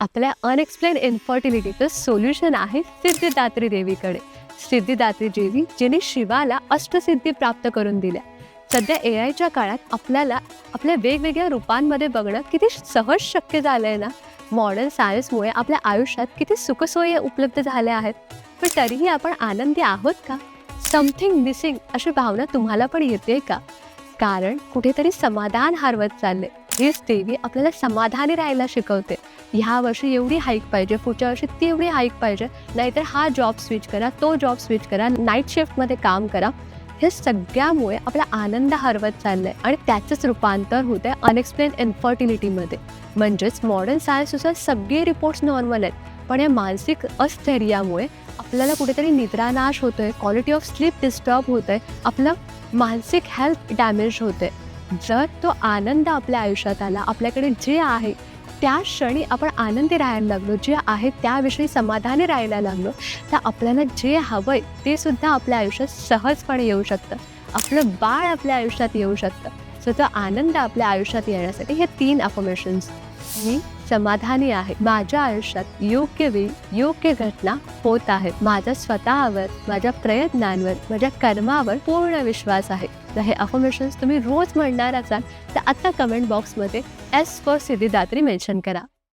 आपल्या unexplained इन्फर्टिलिटीचं solution आहे सिद्धिदात्री देवीकडे. सिद्धिदात्री देवी जिने शिवाला अष्टसिद्धी प्राप्त करून दिल्या. सध्या ए आयच्या काळात आपल्याला आपल्या वेगवेगळ्या रूपांमध्ये बघणं किती सहज शक्य झालं आहे ना मॉडर्न सायन्समुळे आपल्या आयुष्यात किती सुखसोयी उपलब्ध झाल्या आहेत. पण तरीही आपण आनंदी आहोत का? समथिंग मिसिंग अशी भावना तुम्हाला पण येते का? कारण कुठेतरी समाधान हरवत चालले हीच देवी आपल्याला समाधानी राहायला शिकवते. ह्या वर्षी एवढी हाईक पाहिजे पुढच्या वर्षी तेवढी हाईक पाहिजे. नाहीतर हा जॉब स्विच करा तो जॉब स्विच करा नाईट शिफ्टमध्ये काम करा. हे सगळ्यामुळे आपला आनंद हरवत चाललाय आणि त्याचंच रूपांतर होत आहे अनएक्सप्लेन इन्फर्टिलिटीमध्ये म्हणजेच मॉडर्न सायन्सनुसार सगळे रिपोर्ट्स नॉर्मल आहेत. पण या मानसिक अस्थैर्यामुळे आपल्याला कुठेतरी निद्रानाश होतो आहे क्वालिटी ऑफ स्लीप डिस्टर्ब होत आहे आपलं मानसिक हेल्थ डॅमेज होते जर तो आनंद आपल्या आयुष्यात आला आपल्याकडे जे आहे त्या क्षणी आपण आनंदी राहायला लागलो जे आहे त्याविषयी समाधानी राहायला लागलो. तर आपल्याला जे हवं आहे ते सुद्धा आपल्या आयुष्यात सहजपणे येऊ शकतं. आपलं बाळ आपल्या आयुष्यात येऊ शकतं. स्वतः तो आनंद आपल्या आयुष्यात येण्यासाठी हे तीन अफर्मेशन्स मी समाधानी आहे. माझ्या आयुष्यात योग्य वेळी योग्य घटना होत आहेत. माझ्या स्वतःवर माझ्या प्रयत्नांवर माझ्या कर्मावर पूर्ण विश्वास आहे. तर हे अफर्मेशन्स तुम्ही रोज म्हणणार असाल तर आता कमेंट बॉक्समध्ये एस फॉर सिद्धिदात्री मेन्शन करा.